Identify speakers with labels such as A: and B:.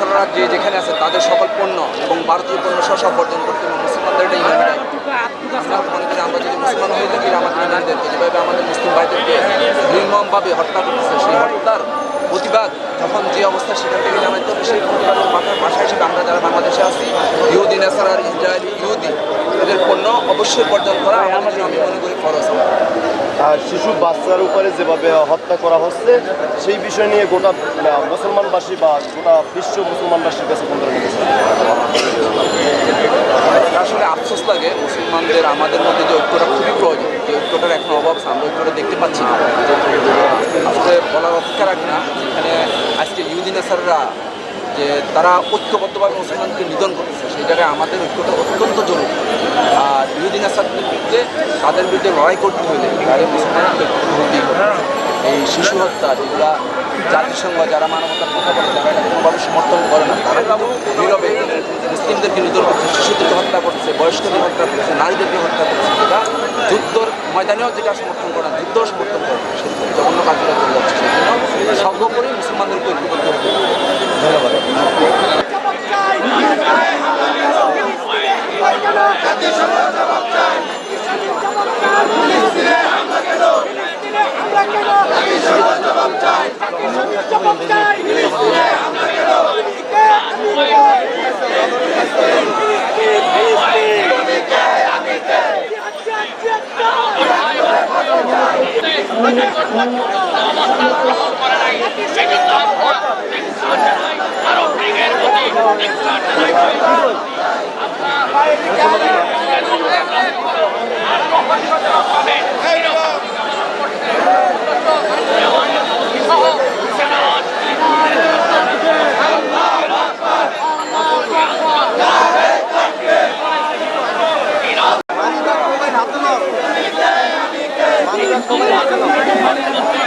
A: আনসাররা যে যেখানে আছে, তাদের সকল পণ্য এবং ভারতীয় পণ্য সহ সব বর্জন করতে এবং মুসলমানদের এটা ইমান দেয় মনে করি আমরা যদি মুসলমান হয়ে থাকি, আমাদের ইমান যেভাবে আমাদের মুসলিম ভাইদেরকে নির্মমভাবে হত্যা করতেছে, সেই হত্যার প্রতিবাদ তখন যে অবস্থা সেখান থেকে জানাইতে অবশ্যই বর্জন করা আমাদের আমি মনে করি ফরজ
B: আর শিশু বাচ্চার উপরে যেভাবে হত্যা করা হচ্ছে সেই বিষয় নিয়ে গোটা মুসলমানবাসী বা গোটা বিশ্ব মুসলমানবাসীর কাছে কোন ধরনের কিছু?
A: আসলে আফসোস লাগে মুসলমানদের আমাদের মধ্যে যে ঐক্যটা খুবই প্রয়োজন। যে ঐক্যটার এখন অভাব আমরা ঐক্যটা দেখতে পাচ্ছি না। আসলে বলার অপেক্ষা রাখি না যেখানে আজকে ইউদিন আসাররা যে তারা ঐক্যবদ্ধভাবে মুসলমানকে নিধন করতেছে সেই জায়গায় আমাদের ঐক্যটা অত্যন্ত জরুরি। আর ইহুদিন আসাদের বিরুদ্ধে তাদের বিরুদ্ধে লড়াই করতে হলে তাহলে মুসলমানকে এই শিশু হত্যা, যেগুলা জাতিসংঘ যারা মানবতার কথা বলে যারা এটা কোনোভাবে সমর্থন করে না। তারা নীরবে মুসলিমদেরকে নিধন করছে, শিশুদেরকে হত্যা করছে, বয়স্কদের হত্যা করছে, নারীদেরকে হত্যা করছে। যেটা যুদ্ধর ময়দানেও যেটা সমর্থন করে না, যুদ্ধও সমর্থন
B: ধন্যবাদ
A: Thank you. Come
B: on, come on.